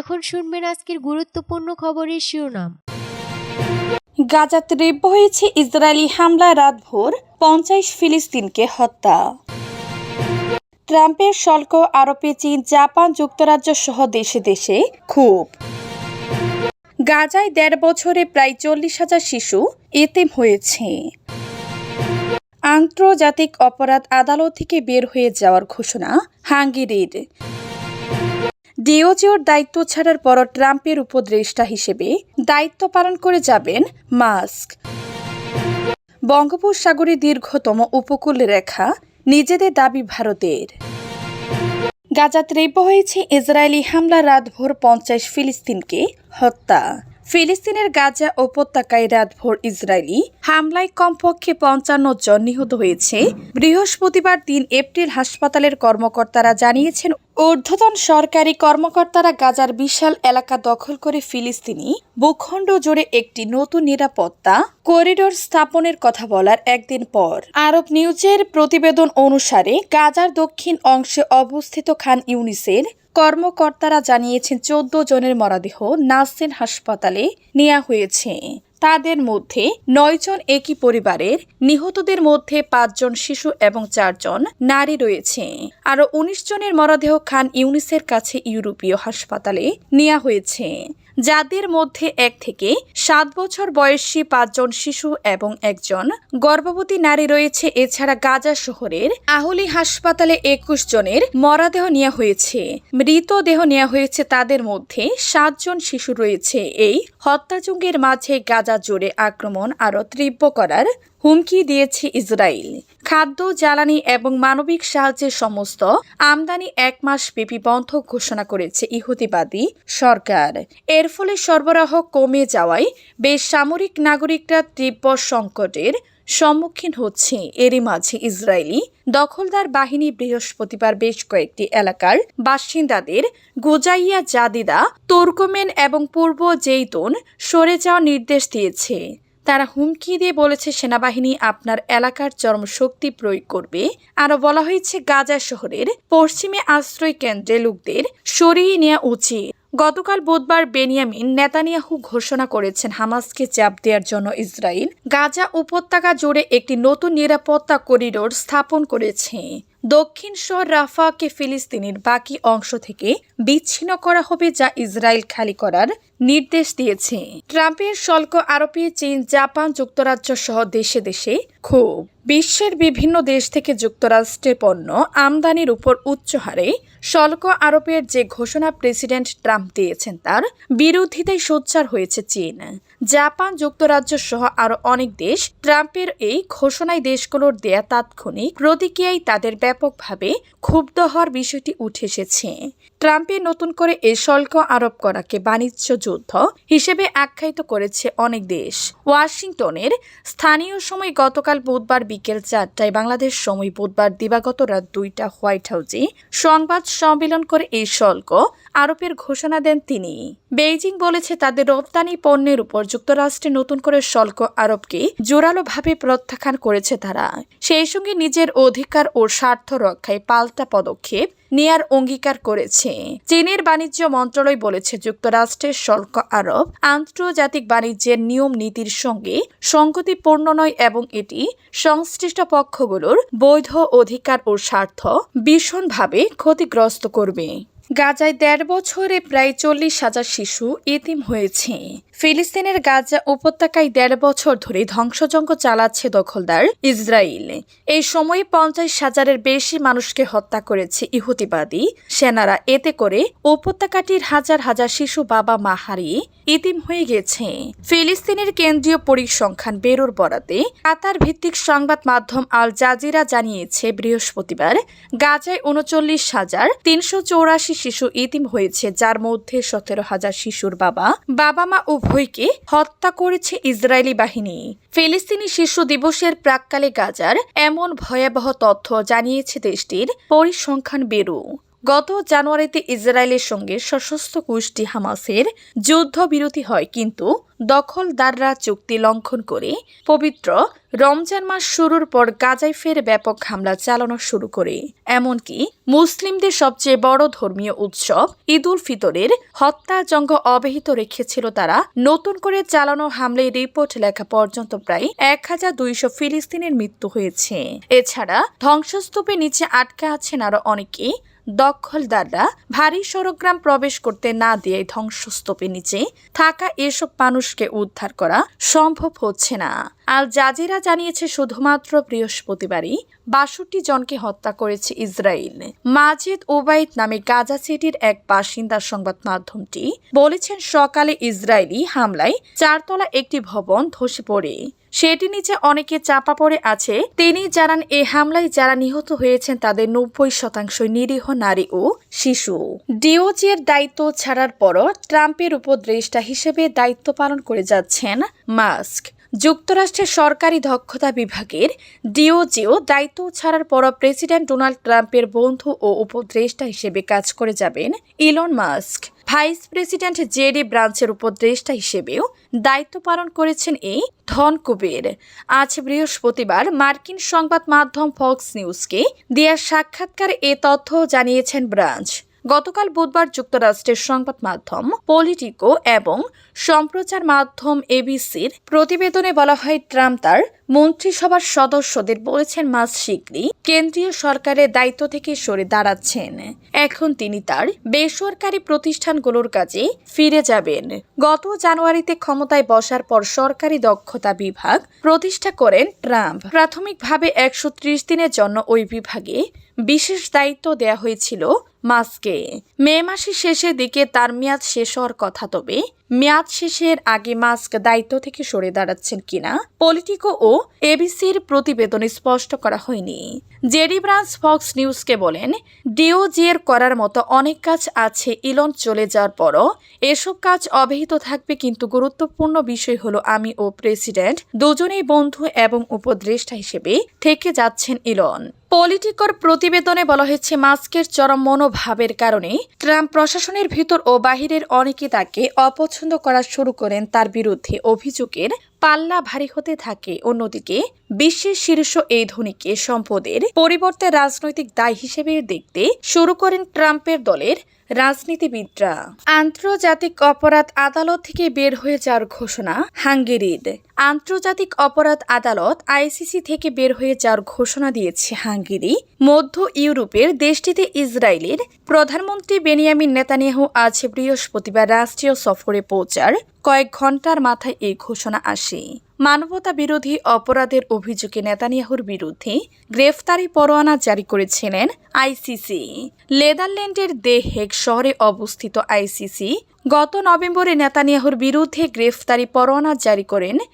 এখন শুনবেন আজকের গুরুত্বপূর্ণ খবরের শিরোনাম। গাজা তীব্র হয়েছে ইসরায়েলি হামলা রাতভর পঞ্চাশ ফিলিস্তিনকে হত্যা। ট্রাম্পের শুল্ক আরোপে চীন, জাপান যুক্তরাজ্য সহ দেশে দেশে খুব গাজায় দেড় বছরে প্রায় চল্লিশ হাজার শিশু এতিম হয়েছে। আন্তর্জাতিক অপরাধ আদালত থেকে বের হয়ে যাওয়ার ঘোষণা হাঙ্গেরির। ডিওজিওর দায়িত্ব ছাড়ার পর ট্রাম্পের উপদেষ্টা হিসেবে দায়িত্ব পালন করে যাবেন মাস্ক। বঙ্গোপসাগরের দীর্ঘতম উপকূল রেখা নিজেদের দাবি ভারতের। গাজা তীব্র হয়েছে ইসরায়েলি হামলা রাতভোর পঞ্চাশ ফিলিস্তিনকে হত্যা। ফিলিস্তিনের গাজা উপত্যকায় রাতভর ইসরায়েলি হামলায় কমপক্ষে পঞ্চান্ন জন নিহত হয়েছে। বৃহস্পতিবার তিন এপ্রিল হাসপাতালের কর্মকর্তারা জানিয়েছেন, ঊর্ধ্বতন সরকারি কর্মকর্তারা গাজার বিশাল এলাকা দখল করে ফিলিস্তিনি ভূখণ্ড জুড়ে একটি নতুন নিরাপত্তা করিডোর স্থাপনের কথা বলার একদিন পর। আরব নিউজের প্রতিবেদন অনুসারে, গাজার দক্ষিণ অংশে অবস্থিত খান ইউনিসের কর্মকর্তারা জানিয়েছেন চোদ্দ জনের মরাদেহ নাসিন হাসপাতালে নেওয়া হয়েছে। তাদের মধ্যে নয়জন একই পরিবারের, নিহতদের মধ্যে পাঁচজন শিশু এবং চারজন নারী রয়েছে। আরও উনিশ জনের মরদেহ খান ইউনিসের কাছে ইউরোপীয় হাসপাতালে নেওয়া হয়েছে। যাদের মধ্যে এক থেকে সাত বছর বয়সী পাঁচজন শিশু এবং একজন গর্ভবতী নারী রয়েছে। এছাড়া গাজা শহরের আহলি হাসপাতালে একুশ জনের মরাদেহ নেওয়া হয়েছে। মৃতদেহ নেওয়া হয়েছে তাদের মধ্যে সাতজন শিশু রয়েছে। এই হত্যাচুঙ্গের মাঝে গাজা জুড়ে আক্রমণ আরও তীব্র করার হুমকি দিয়েছে ইসরায়েল। খাদ্য, জ্বালানি এবং মানবিক সাহায্যের সমস্ত আমদানি এক মাস ব্যাপী বন্ধ ঘোষণা করেছে ইহুদিবাদী সরকার। এর ফলে সরবরাহ কমে যাওয়ায় বেশ সামরিক নাগরিকরা তীব্র সংকটের সম্মুখীন হচ্ছে এরই মাঝে ইসরায়েলি দখলদার বাহিনী বৃহস্পতিবার বেশ কয়েকটি এলাকার বাসিন্দাদের গোজাইয়া জাদিদা, তুর্কমেন এবং পূর্ব জেইতুন সরে যাওয়ার নির্দেশ দিয়েছে। তারা হুমকি দিয়ে বলেছে, সেনাবাহিনী আপনার এলাকার চরম শক্তি প্রয়োগ করবে। আরও বলা হয়েছে, গাজা শহরের পশ্চিমে আশ্রয় কেন্দ্রে লোকদের সরিয়ে নেওয়া উচিত। গতকাল বুধবার বেনিয়ামিন নেতানিয়াহু ঘোষণা করেছেন হামাসকে চাপ দেওয়ার জন্য ইসরায়েল গাজা উপত্যকা জুড়ে একটি নতুন নিরাপত্তা করিডোর স্থাপন করেছে। দক্ষিণ শহর রাফাকে ফিলিস্তিনের বাকি অংশ থেকে বিচ্ছিন্ন করা হবে যা ইসরায়েল খালি করার নির্দেশ দিয়েছে। ট্রাম্পের শুল্ক আরোপে চীন, জাপান যুক্তরাজ্য সহ দেশে দেশে খুব বিশ্বের বিভিন্ন দেশ থেকে যুক্তরাষ্ট্রে পণ্য আমদানির উপর উচ্চ হারে শুল্ক আরোপের যে ঘোষণা প্রেসিডেন্ট ট্রাম্প দিয়েছেন তার বিরোধিতায় সোচ্চার হয়েছে চীন। জাপান যুক্তরাজ্য সহ আরও অনেক দেশ ট্রাম্পের এই ঘোষণায় দেশগুলোর দেয়া তাৎক্ষণিক প্রতিক্রিয়ায় তাদের ব্যাপকভাবে ক্ষুব্ধ হওয়ার বিষয়টি উঠে এসেছে। ট্রাম্পের নতুন করে এ শুল্ক আরোপ করাকে বাণিজ্য যুদ্ধ হিসেবে আখ্যায়িত করেছে অনেক দেশ। ওয়াশিংটনের স্থানীয় সময় গতকাল বুধবার বিকেল চারটায় বাংলাদেশ সময় বুধবার দিবাগত রাত দুইটা হোয়াইট হাউসে সংবাদ সম্মেলন করে এই শুল্ক আরোপের ঘোষণা দেন তিনি। বেইজিং বলেছে তাদের রপ্তানি পণ্যের উপর যুক্তরাষ্ট্রে নতুন করে শুল্ক আরোপকে জোরালোভাবে প্রত্যাখ্যান করেছে তারা। সেই সঙ্গে নিজের অধিকার ও স্বার্থ রক্ষায় পাল্টা পদক্ষেপ নেয়ার অঙ্গীকার করেছে। চীনের বাণিজ্য মন্ত্রণালয় বলেছে, যুক্তরাষ্ট্রের শুল্ক আরব আন্তর্জাতিক বাণিজ্যের নিয়ম নীতির সঙ্গে সঙ্গতিপূর্ণ নয় এবং এটি সংশ্লিষ্ট পক্ষগুলোর বৈধ অধিকার ও স্বার্থ ভীষণভাবে ক্ষতিগ্রস্ত করবে। গাজায় দেড় বছরে প্রায় চল্লিশ হাজার শিশু এতিম হয়েছে। ফিলিস্তিনের গাজা উপত্যকায় দেড় বছর ধরে ধ্বংসযজ্ঞ চালাচ্ছে দখলদার ইসরায়েল। এই সময়ে পঞ্চাশ হাজারের বেশি মানুষকে হত্যা করেছে ইহুতিবাদী সেনারা। এতে করে উপত্যকাটির হাজার হাজার শিশু বাবা মা হারিয়ে ইতিম হয়ে গেছে। ফিলিস্তিনের কেন্দ্রীয় পরিসংখ্যান বেরোর বরাতে কাতার ভিত্তিক সংবাদ মাধ্যম আল জাজিরা জানিয়েছে, বৃহস্পতিবার গাজায় উনচল্লিশ হাজার তিনশো চৌরাশি শিশু ইতিম হয়েছে, যার মধ্যে সতেরো হাজার শিশুর বাবা বাবা মা উভয়কে হত্যা করেছে ইসরায়েলি বাহিনী। ফিলিস্তিনি শিশু দিবসের প্রাককালে গাজার এমন ভয়াবহ তথ্য জানিয়েছে দেশটির পরিসংখ্যান ব্যুরো। গত জানুয়ারিতে ইসরায়েলের সঙ্গে সশস্ত্র গোষ্ঠী হামাসের যুদ্ধবিরতি হয়, কিন্তু দখলদাররা চুক্তি লঙ্ঘন করে পবিত্র রমজান মাস শুরুর পর গাজায় ফের ব্যাপক হামলা চালানো শুরু করে। এমনকি মুসলিমদের সবচেয়ে বড় ধর্মীয় উৎসব ঈদ উল ফিতরের হত্যাযজ্ঞ অব্যাহত রেখেছিল তারা। নতুন করে চালানো হামলায় রিপোর্ট লেখা পর্যন্ত প্রায় এক হাজার দুইশো ফিলিস্তিনের মৃত্যু হয়েছে। এছাড়া ধ্বংসস্তূপের নিচে আটকে আছেন আরও অনেকেই দখলদাররা ভারী সরগ্রাম প্রবেশ করতে না দিয়ে ধ্বংসস্তূপের নিচে থাকা এসব মানুষকে উদ্ধার করা সম্ভব হচ্ছে না। আল জাজিরা জানিয়েছে, শুধুমাত্র বৃহস্পতিবারই বাষট্টি জনকে হত্যা করেছে ইসরায়েল। মাজিদ ওবাইদ নামে গাজা সিটির এক বাসিন্দা সংবাদ মাধ্যমটি বলেছেন, সকালে ইসরায়েলি হামলায় চারতলা একটি ভবন ধসে পড়ে। সেটি নিচে অনেকে চাপা পড়ে আছে। তিনি জানান, এ হামলায় যারা নিহত হয়েছেন তাদের নব্বই শতাংশ নিরীহ নারী ও শিশু। ডিওজির দায়িত্ব ছাড়ার পরও ট্রাম্পের উপদেষ্টা হিসেবে দায়িত্ব পালন করে যাচ্ছেন মাস্ক। যুক্তরাষ্ট্রের সরকারি দক্ষতা বিভাগের ডিওজিও দায়িত্ব ছাড়ার পর প্রেসিডেন্ট ডোনাল্ড ট্রাম্পের বন্ধু ও উপদেষ্টা হিসেবে কাজ করে যাবেন Elon Musk. Vice president JD ব্রাঞ্চের উপদেষ্টা হিসেবেও দায়িত্ব পালন করেছেন এই ধনকুবের। আজ বৃহস্পতিবার মার্কিন সংবাদ মাধ্যম ফক্স নিউজকে দেয়া সাক্ষাৎকার এ তথ্য জানিয়েছেন ব্রাঞ্চ গতকাল বুধবার যুক্তরাষ্ট্রের সংবাদ মাধ্যম পলিটিকো এবং সম্প্রচার মাধ্যম এবিসির প্রতিবেদনে বলা হয়, ট্রাম্প তার মন্ত্রিসভার সদস্যদের বলেছেন, মাস শীঘ্রই কেন্দ্রীয় সরকারের দায়িত্ব থেকে সরে দাঁড়াচ্ছেন। এখন তিনি তার বেসরকারি প্রতিষ্ঠানগুলোর কাজে ফিরে যাবেন। গত জানুয়ারিতে ক্ষমতায় বসার পর সরকারি দক্ষতা বিভাগ প্রতিষ্ঠা করেন ট্রাম্প। প্রাথমিকভাবে একশো ত্রিশ দিনের জন্য ওই বিভাগে বিশেষ দায়িত্ব দেয়া হয়েছিল মাস্কে। মে মাসের শেষের দিকে তার মেয়াদ শেষ হওয়ার কথা তবে, মেয়াদ শেষের আগে মাস্ক দায়িত্ব থেকে সরে দাঁড়াচ্ছেন কিনা, পলিটিকো ও এবিসির প্রতিবেদনে স্পষ্ট করা হয়নি। জেডি ব্রান্স ফক্স নিউজকে বলেন ডিওজিএর করার মতো অনেক কাজ আছে, ইলন চলে যাওয়ার পরও এসব কাজ অব্যাহত থাকবে, কিন্তু গুরুত্বপূর্ণ বিষয় হলো আমি ও প্রেসিডেন্ট দুজনেই বন্ধু এবং উপদেষ্টা হিসেবে থেকে যাচ্ছেন ইলন। পলিটিকর প্রতিবেদনে বলা হয়েছে, মাস্কের চরম মনোভাবের কারণে ট্রাম্প প্রশাসনের ভিতর ও বাহিরের অনেকে তাকে অপছন্দ করা শুরু করেন তার বিরুদ্ধে অভিযোগের পাল্লা ভারী হতে থাকে। অন্যদিকে বিশ্বের শীর্ষ এই ধনীকে সম্পদের পরিবর্তে রাজনৈতিক দায় হিসেবে দেখতে শুরু করেন ট্রাম্পের দলের রাজনীতিবিদরা। আন্তর্জাতিক অপরাধ আদালত থেকে বের হয়ে যাওয়ার ঘোষণা হাঙ্গেরির। আন্তর্জাতিক অপরাধ আদালত আইসিসি থেকে বের হয়ে যাওয়ার ঘোষণা দিয়েছে হাঙ্গেরি। মধ্য ইউরোপের দেশটিতে ইসরায়েলের প্রধানমন্ত্রী বেনিয়ামিন নেতানিয়াহু আজ বৃহস্পতিবার রাষ্ট্রীয় সফরে পৌঁছার কয়েক ঘণ্টার মাথায় এই ঘোষণা আসে। মানবতা বিরোধী অপরাধের অভিযোগে নেতানিয়াহুর বিরুদ্ধে গ্রেফতারি পরোয়ানা জারি করেছিলেন আইসিসি। নেদারল্যান্ডের দে হেগ শহরে অবস্থিত আইসিসি গত নভেম্বরে নেতানিয়াহুর বিরুদ্ধে গ্রেফতারি পরোয়ানা জারি করেন